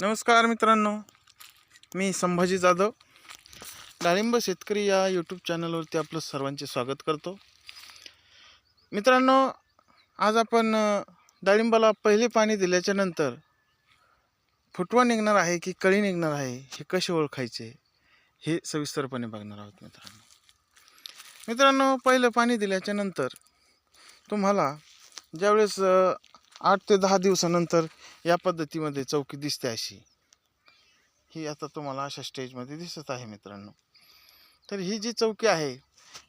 नमस्कार मित्रांनो मी संभाजी जाधव. डाळिंब शेतकरी या यूट्यूब चॅनलवरती आपलं सर्वांचे स्वागत करतो. मित्रांनो आज आपण डाळिंबाला पहिले पाणी दिल्याच्या नंतर फुटवा निघणार आहे की कळी निघणार आहे हे कसे ओळखायचे हे सविस्तरपणे बघणार आहोत मित्रांनो. मित्रांनो पहिलं पाणी दिल्याच्या नंतर तुम्हाला ज्यावेळेस आठ ते दहा दिवसानंतर या पद्धतीमध्ये चौकी दिसते अशी. ही आता तुम्हाला अशा स्टेजमध्ये दिसत आहे मित्रांनो. तर ही जी चौकी आहे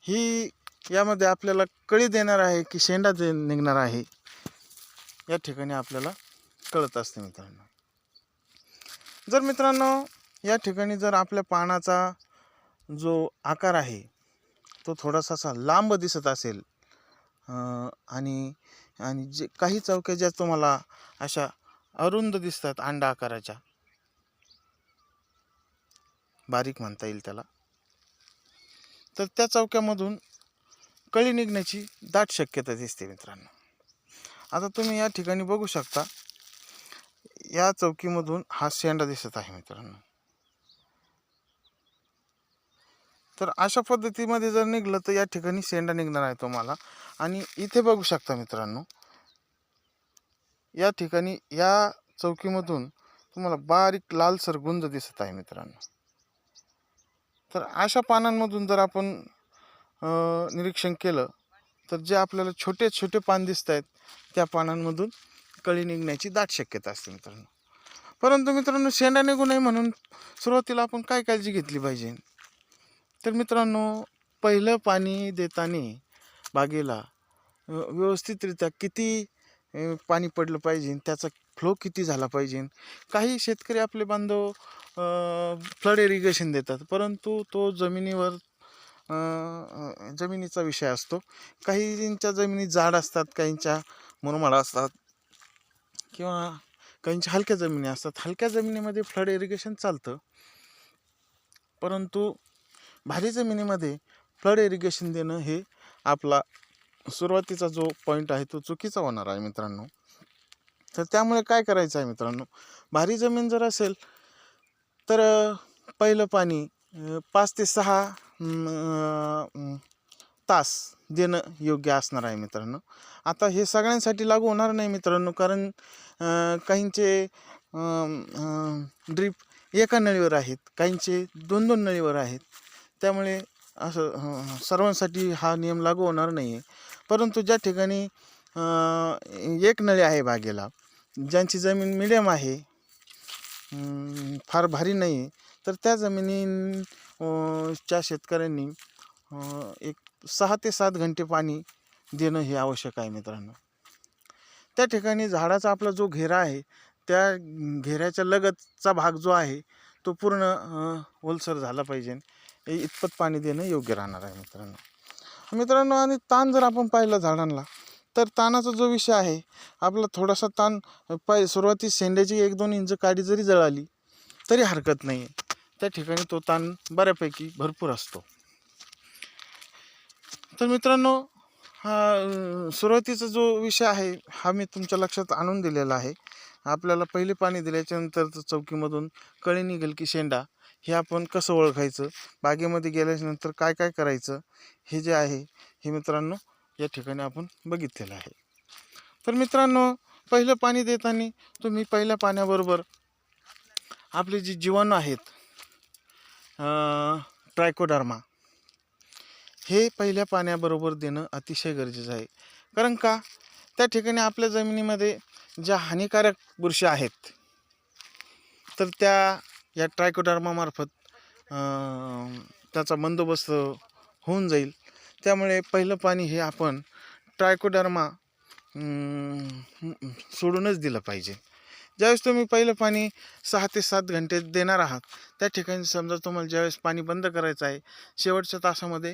ही यामध्ये आपल्याला कळी देणार आहे की शेंडा दे निघणार आहे या ठिकाणी आपल्याला कळत असते मित्रांनो. जर मित्रांनो या ठिकाणी जर आपल्या पानाचा जो आकार आहे तो थोडासा असा लांब दिसत असेल आणि आणि जे काही चौक्या ज्या तुम्हाला अशा अरुंद दिसतात अंडा आकाराच्या. बारीक म्हणता येईल त्याला. तर त्या चौक्यामधून कळी निघण्याची दाट शक्यता दिसते मित्रांनो. आता तुम्ही या ठिकाणी बघू शकता या चौकीमधून हा शेंडा दिसत आहे मित्रांनो. तर अशा पद्धतीमध्ये जर निघलं तर या ठिकाणी शेंडा निघणार आहे तुम्हाला. आणि इथे बघू शकता मित्रांनो या ठिकाणी या चौकीमधून तुम्हाला बारीक लालसर गुंज दिसत आहे मित्रांनो. तर अशा पानांमधून जर आपण निरीक्षण केलं तर जे आपल्याला छोटे छोटे पान दिसत आहेत त्या पानांमधून कळी निघण्याची दाट शक्यता असते मित्रांनो. परंतु मित्रांनो शेंडा निघू नये म्हणून सुरुवातीला आपण काय काळजी घेतली पाहिजे? तर मित्रांनो पहिलं पाणी देताना बागेला व्यवस्थितरित्या किती पाणी पडलं पाहिजे त्याचा फ्लो किती झाला पाहिजे. काही शेतकरी आपले बांधव फ्लड इरिगेशन देतात परंतु तो जमिनीवर जमिनीचा विषय असतो. काहींच्या जमिनी जाड असतात काहींच्या मुरमाड असतात किंवा काहींच्या हलक्या जमिनी असतात. हलक्या जमिनीमध्ये फ्लड इरिगेशन चालतं परंतु भारी जमिनीमध्ये फ्लड इरिगेशन देणं हे आपला सुरुवातीचा जो पॉईंट आहे तो चुकीचा होणार आहे मित्रांनो. तर त्यामुळे काय करायचं आहे मित्रांनो? भारी जमीन जर असेल तर पहिलं पाणी पाच ते सहा तास देणं योग्य असणार आहे मित्रांनो. आता हे सगळ्यांसाठी लागू होणार नाही मित्रांनो कारण काहींचे ड्रीप एका नळीवर आहेत काहींचे दोन दोन नळीवर आहेत. त्यामुळे असं सर्वांसाठी हा नियम लागू होणार नाही आहे परंतु ज्या ठिकाणी एक नळी आहे बागेला ज्यांची जमीन मिडियम आहे फार भारी नाही आहे तर त्या जमिनी च्या शेतकऱ्यांनी एक सहा ते सात घंटे पाणी देणं हे आवश्यक आहे मित्रांनो. त्या ठिकाणी झाडाचा आपला जो घेरा आहे त्या घेऱ्याच्या लगतचा भाग जो आहे तो पूर्ण ओलसर झाला पाहिजे. इतपत पाणी देणं योग्य राहणार आहे मित्रांनो. मित्रांनो आणि ताण जर आपण पाहिला झाडांना तर ताणाचा जो विषय आहे आपला थोडासा ताण पाय सुरुवातीस शेंड्याची एक दोन इंच काडी जरी जळाली तरी हरकत नाही आहे त्या ठिकाणी तो ताण बऱ्यापैकी भरपूर असतो. तर मित्रांनो हा सुरुवातीचा जो विषय आहे हा मी तुमच्या लक्षात आणून दिलेला आहे. आपल्याला पहिले पाणी दिल्याच्यानंतर तर चौकीमधून कळी निघेल की शेंडा. हे आपण कसं ओळखायचं? बागेमध्ये गेल्याच्यानंतर काय काय करायचं? हे जे आहे हे मित्रांनो या ठिकाणी आपण बघितलेलं आहे. तर मित्रांनो पहिलं पाणी देताना तुम्ही पहिल्या पाण्याबरोबर आपले जे जीवाणू आहेत ट्रायकोडर्मा हे पहिल्या पाण्याबरोबर देणं अतिशय गरजेचं आहे. कारण का? त्या ठिकाणी आपल्या जमिनीमध्ये ज्या हानिकारक बुरशी आहेत तर त्या या ट्रायकोडर्मामार्फत त्याचा बंदोबस्त होऊन जाईल. त्यामुळे पहिलं पाणी हे आपण ट्रायकोडर्मा सोडूनच दिलं पाहिजे. ज्यावेळेस तुम्ही पहिलं पाणी सहा ते सात घंटे देणार आहात त्या ठिकाणी समजा तुम्हाला ज्यावेळेस पाणी बंद करायचं आहे शेवटच्या तासामध्ये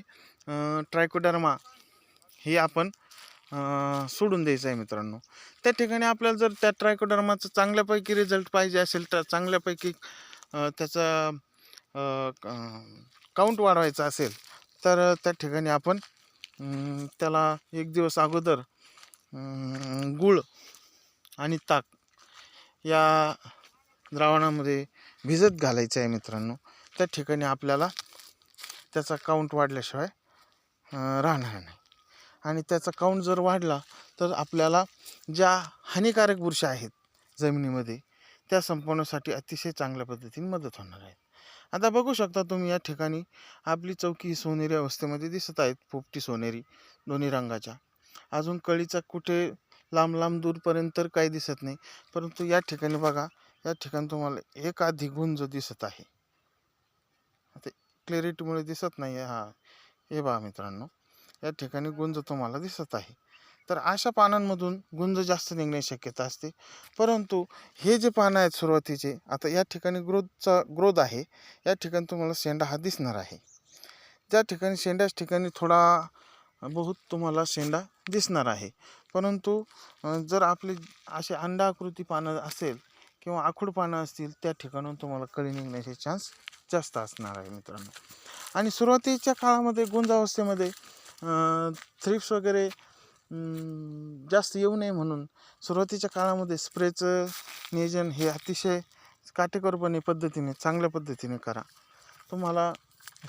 ट्रायकोडर्मा हे आपण सोडून द्यायचं आहे मित्रांनो. त्या ठिकाणी आपल्याला जर त्या ट्रायकोडर्माचा चांगल्यापैकी रिझल्ट पाहिजे असेल तर चांगल्यापैकी त्याचा काउंट वाढवायचा असेल तर त्या ठिकाणी आपण त्याला एक दिवस अगोदर गूळ आणि ताक या द्रावणामध्ये भिजत घालायचं आहे मित्रांनो. त्या ठिकाणी आपल्याला त्याचा काउंट वाढल्याशिवाय राहणार नाही. आणि त्याचा काउंट जर वाढला तर आपल्याला ज्या हानिकारक बुरशी आहेत जमिनीमध्ये त्या संपवण्यासाठी अतिशय चांगल्या पद्धतीने मदत होणार आहे. आता बघू शकता तुम्ही या ठिकाणी आपली चौकी ही सोनेरी अवस्थेमध्ये दिसत आहेत पोपटी सोनेरी दोन्ही रंगाच्या. अजून कळीचा कुठे लांब लांब दूरपर्यंत तर काही दिसत नाही परंतु या ठिकाणी बघा या ठिकाणी तुम्हाला एक आधी गुंज दिसत आहे. ते क्लिअरिटीमुळे दिसत नाही आहे. हा हे बघा मित्रांनो. या ठिकाणी गुंज तुम्हाला दिसत आहे. तर अशा पानांमधून गुंज जास्त निघण्याची शक्यता असते. परंतु हे जे पानं आहेत सुरुवातीचे आता या ठिकाणी ग्रोथचा ग्रोथ आहे. या ठिकाणी तुम्हाला शेंडा हा दिसणार आहे. त्या ठिकाणी शेंड्याच ठिकाणी थोडा बहुत तुम्हाला शेंडा दिसणार आहे. परंतु जर आपले असे अंडाकृती पानं असेल किंवा आखूड पानं असतील त्या ठिकाणून तुम्हाला कळी निघण्याचे चान्स जास्त असणार आहे मित्रांनो. आणि सुरुवातीच्या काळामध्ये गुंजावस्थेमध्ये थ्रिप्स वगैरे जास्त येऊ नये म्हणून सुरुवातीच्या काळामध्ये स्प्रेचं नियोजन हे अतिशय काटेकोरपणे पद्धतीने चांगल्या पद्धतीने करा. तुम्हाला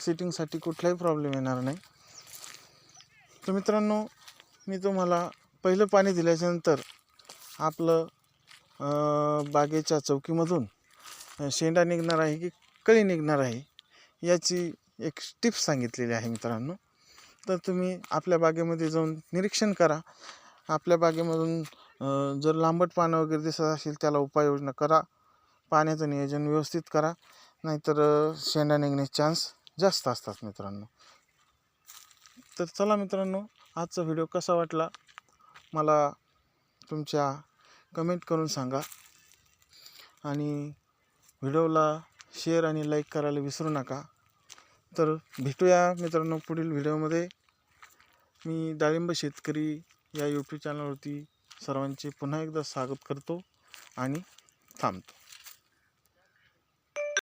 सिटिंगसाठी कुठलाही प्रॉब्लेम येणार नाही. तर मित्रांनो मी तुम्हाला पहिलं पाणी दिल्याच्यानंतर आपलं बागेच्या चौकीमधून शेंडा निघणार आहे की कळी निघणार आहे याची एक टिप्स सांगितलेली आहे मित्रांनो. तर तुम्ही आपल्या बागेमध्ये जाऊन निरीक्षण करा. आपल्या बागेमधून जर लांबट पानं वगैरे दिसत असेल त्याला उपाययोजना करा. पाण्याचं नियोजन व्यवस्थित करा. नाहीतर शेंडा निघण्याचे चान्स जास्त असतात मित्रांनो. तर चला मित्रांनो आजचा व्हिडिओ कसा वाटला? मला तुमच्या कमेंट करून सांगा. आणि व्हिडिओला शेअर आणि लाईक करायला विसरू नका. तर भेटूया मित्रांनो पुढील व्हिडिओमध्ये. मी डाळिंब शेतकरी या यूट्यूब चॅनलवरती सर्वांचे पुन्हा एकदा स्वागत करतो आणि थांबतो.